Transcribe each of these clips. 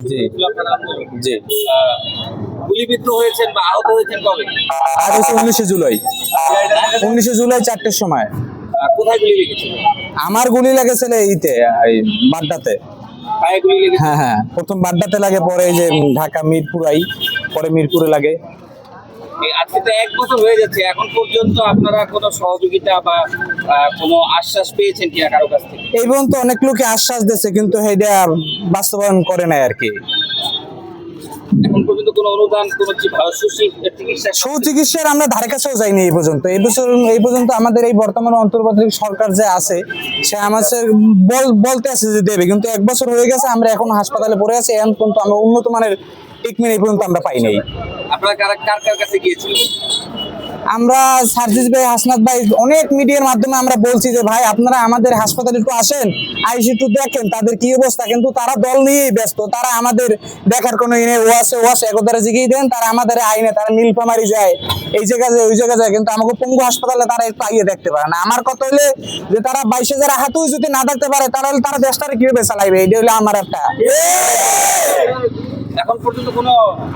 জি। আপনার নাম জি। গুলিবিদ্ধ হয়েছেন বা আহত হয়েছেন কবে? আজ হচ্ছে উনিশে জুলাই। উনিশে জুলাই চারটের সময়। কোথায় গুলি লেগেছিল? আমার গুলি লেগেছিল ইতে এই বাড্ডাতে। হ্যাঁ হ্যাঁ। প্রথম বাড্ডাতে লাগে পরে এই যে ঢাকা মিরপুরাই পরে মিরপুরে লাগে। আজকে তো এক বছর হয়ে যাচ্ছে। এখন পর্যন্ত আপনারা কোনো সহযোগিতা বা কোনো আশ্বাস পেয়েছেন কিনা কারও কাছ থেকে? এই পর্যন্ত অনেক লোকে আশ্বাস দিচ্ছে কিন্তু বাস্তবায়ন করে নাই আর কি। এখন পর্যন্ত কোনো অনুদান কোনো চি- আহ, সুশি- চিকিৎসা সুচিকিৎসার আমরা ধারে কাছেও যাইনি এই পর্যন্ত। এই বছর এই পর্যন্ত আমাদের এই বর্তমান অন্তর্বর্তী সরকার যে আছে সে আমাদের বল বলতে আছে যে দেবে কিন্তু এক বছর হয়ে গেছে আমরা এখন হাসপাতালে পড়ে আছি এখন পর্যন্ত আমরা উন্নত মানের ট্রিটমেন্ট এই পর্যন্ত আমরা পাই নাই। আপনারা কার কার কাছে গিয়েছিলেন? আমরা সার্জিস ভাই, হাসনাত ভাই অনেক মিডিয়ার মাধ্যমে আমরা বলছি যে, ভাই, আপনারা আমাদের হাসপাতালে একটু আসেন আইসি একটু দেখেন, তাদের কি অবস্থা? কিন্তু তারা দল নিয়েই ব্যস্ত, তারা আমাদের দেখার কোনো ইনে ও আছে ও আছে একদারে জিগিয়ে দেন, তারা আমাদের আইনে, তারা নীলফামারি যায়, এই জায়গায় যায়, ওই জায়গা যায়, কিন্তু আমাকে পঙ্গু হাসপাতালে তারা একটু আইয়ে দেখতে পারে না। আমার কথা হলে যে, তারা বাইশ হাজার হাতেও যদি না দেখতে পারে, তাহলে তারা দেশটারে কীভাবে চালাইবে? এটা হলো আমার একটা। এখন পর্যন্ত কোনো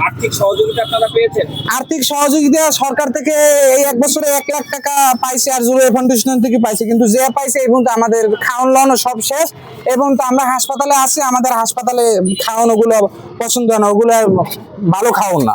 আর্থিক সহযোগিতা আপনারা পেয়েছেন? আর্থিক সহযোগিতা সরকার থেকে এই এক বছরে এক লাখ টাকা পাইছে আর জুড়ে ফাউন্ডেশন থেকে পাইছে। কিন্তু যে পাইছে এই পর্যন্ত আমাদের খাওয়ান লাওয়ানো সব শেষ। এবং তো আমরা হাসপাতালে আছি আমাদের হাসপাতালে খাওয়ানো ওগুলো পছন্দ না ওগুলো ভালো খাওয়ান না।